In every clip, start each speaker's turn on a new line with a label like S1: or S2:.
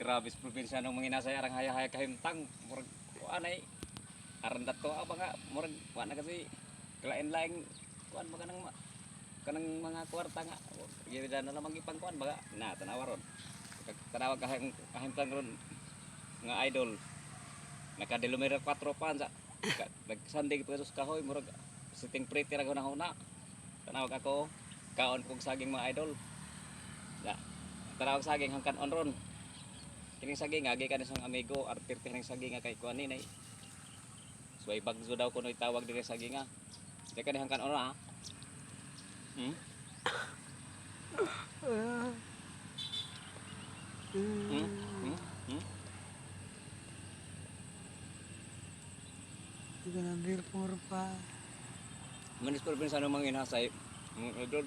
S1: grabe probinsya nung mga inasay arang haya-haya kahimtang murag kuan ay aran dato apa nga murag kuan na kasi kalain-laing kuan baga nang ma- kanang mga kwarta nga. Gida na lamang ipang kuan baga na tanawa ron. Tanawa kahim kahimtang ron nga idol. Nakadelumera 4 pan sa nagsandig pa sa kahoy murag sitting pretty ra na huna. Tanawag ako kaon kong saging mga idol. Ya tanawag saging hangkan on ron kining saging agi ka isang amigo artir kining saging nga kay kuan ni nay so ay bagzo daw kuno itawag diri saging nga di ka ni hangkan on ha hmm? Hmm? Hmm? Hmm?
S2: Ito na beer puro pa.
S1: Manis pero pinsan ng mga inasay mga idol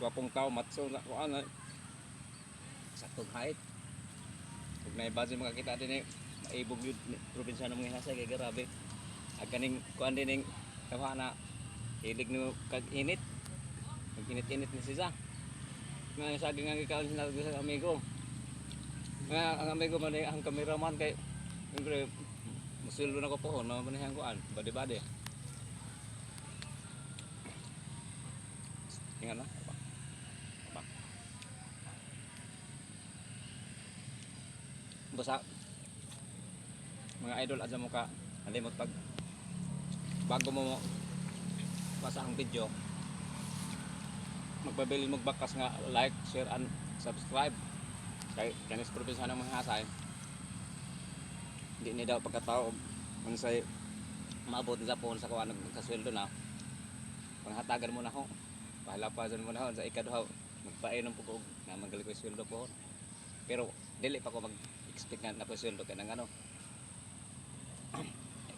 S1: gwapong tao matso na kuan na saktong height ug na ibase makakita din eh. Maibog yun. Probinsya ng mga inasay kay grabe. Ag kaning kuan din ning tawha hilig no kag init kag init-init ni siya nga saging nga gikaon sinabi sa amigo. Nga ang amigo man eh, ang cameraman kay siyempre musuldo na ko po no man ang kuan. Badi-badi Tingnan na. Basta mga idol adya mo ka. Halimot pag bago mo basa ang video magpabili mo bakas nga like, share, and subscribe. Kay kanis probinsya ng mga hasay hindi ni daw pagkatao. Kung say maabot sa phone sa kuha nagkasweldo na. Panghatagan mo na ho pahalapasan mo na ho sa ikaduha magpainom po ko nga magaling ko sweldo po pero dili pa ko mag-expect nga na yung sweldo kaya nang ano.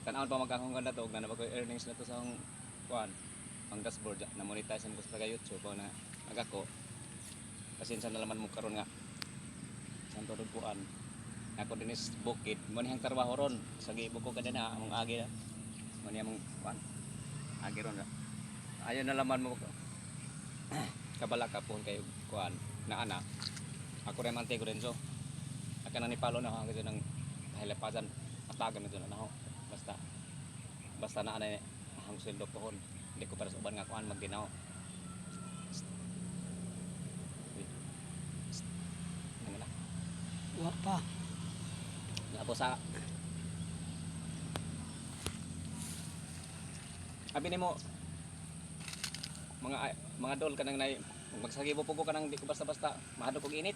S1: Tanawon pa magkakong ganda to na ko earnings na to sa akong kuan ang dashboard na monetize mo ko sa YouTube na nagako. Pasensya na laman mo karon nga. Santo kuan ako din is bukid. Mo niyang trabaho ron. Sa gibo ko kanina among agi na mo niya mong kuan agi ron na ayon na laman mo. Kabala ka po kayo kuan na ana. Ako rin mante ko rin so aka na ni palo na ako kasi ng hilapasan atagan ito na ako basta basta na ana ang sweldo po hindi ko para sa uban nga kuan magdinaw ano na
S2: Wa pa.
S1: Tapos sa Abi nimo mga mga dol kanang nay magsagibo po ko kanang di ko basta-basta mahadok og init.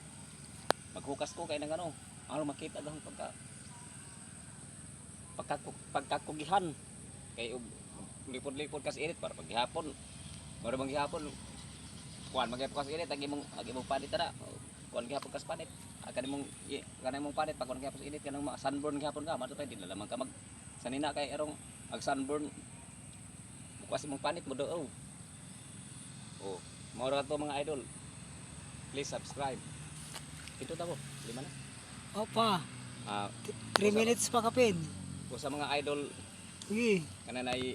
S1: Maghukas ko kay nang ano, ano makita lang pagka pagka pagkakugihan kay lipod-lipod kas init para paghapon. Maro bang gihapon kuan maghiapon kas init agi mong agi mong panit na. Kuan gihapon kas panit. Aga mong kanang mong panit pag kuan gihapon sa init kanang sunburn gihapon ka matutay di lamang ka mag sanina kay erong ag sunburn bukas mong panit mo do. Oh, mao ra to mga idol. Please subscribe. Ito tabo, lima na.
S2: Wa pa.
S1: Ah,
S2: 3 minutes pa kapin.
S1: kung sa mga idol
S2: Uy.
S1: kanang nay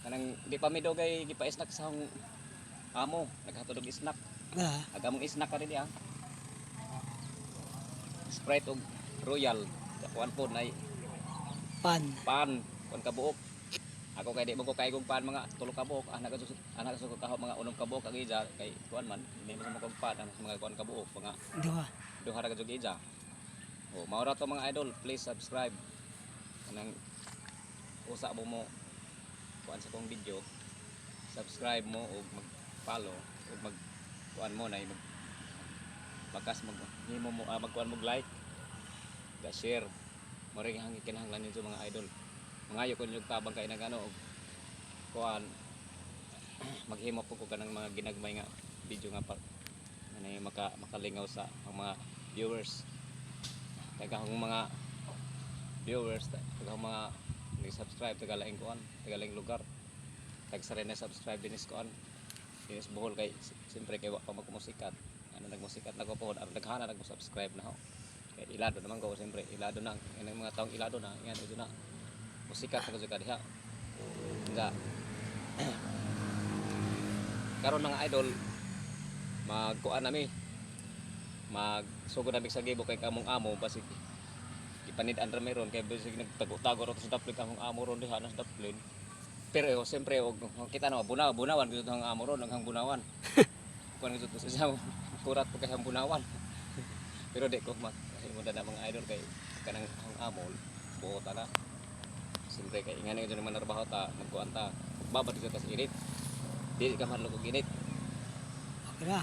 S1: kanang di pa midogay gipa-snack sa akong amo, naghatod og snack.
S2: Ah,
S1: Agamong snack ka rin ya. Sprite og Royal. Kuan po nay
S2: pan.
S1: pan, kuan kabuok. Ako kay di mo ko kay kong pan mga tulo ka buok, anak ko anak ko kaho mga unom ka buok ang ija kay kuan man, hindi mo sa mga pan, ano sa mga kuan ka buok, mga
S2: Duha.
S1: duha ra ka jud ija. Oh, mao ra to mga idol, please subscribe. Kanang usa mo mo kuan sa kong video. Subscribe mo ug mag-follow ug mag kuan mo na mag bakas mag himo mo ah, magkuan mo like ga share mo ring hang kinahanglan ninyo mga idol mangayo ko yung tabang kay nagano og kuan maghimo po ko kanang mga ginagmay nga video nga pa yung maka, makalingaw sa ang mga viewers. Taga ang mga viewers taga ang mga nag-subscribe taga laing kuan taga laing lugar. Tag sa rin na subscribe din is kuan dinis buhol kay siyempre kay wa pa magmusikat. Ano nagmusikat na ko po ar daghana nagmo-subscribe na ho. Kay ilado naman ko siyempre ilado na ang mga taong ilado na yan ito na musikat na ko sa diha nga karon mga idol magkuan nami mag sugod namig sa gibo kay kamong amo basig ipanid-an ra meron kay basig nagtago-tago ra to sa daplin kamong amo ron diha na sa daplin. Pero eh, siyempre og kita na bunaw bunawan gid ang amo ron ang bunawan. Kuan gid to sa kurat pagka ang bunawan. Pero di ko mag mo na mga idol kay kanang ang amo buo ta na. Siyempre kay ngani ito naman narbaho ta magkuan ta. Babad kita sa init. Di ka man og init.
S2: Okay na.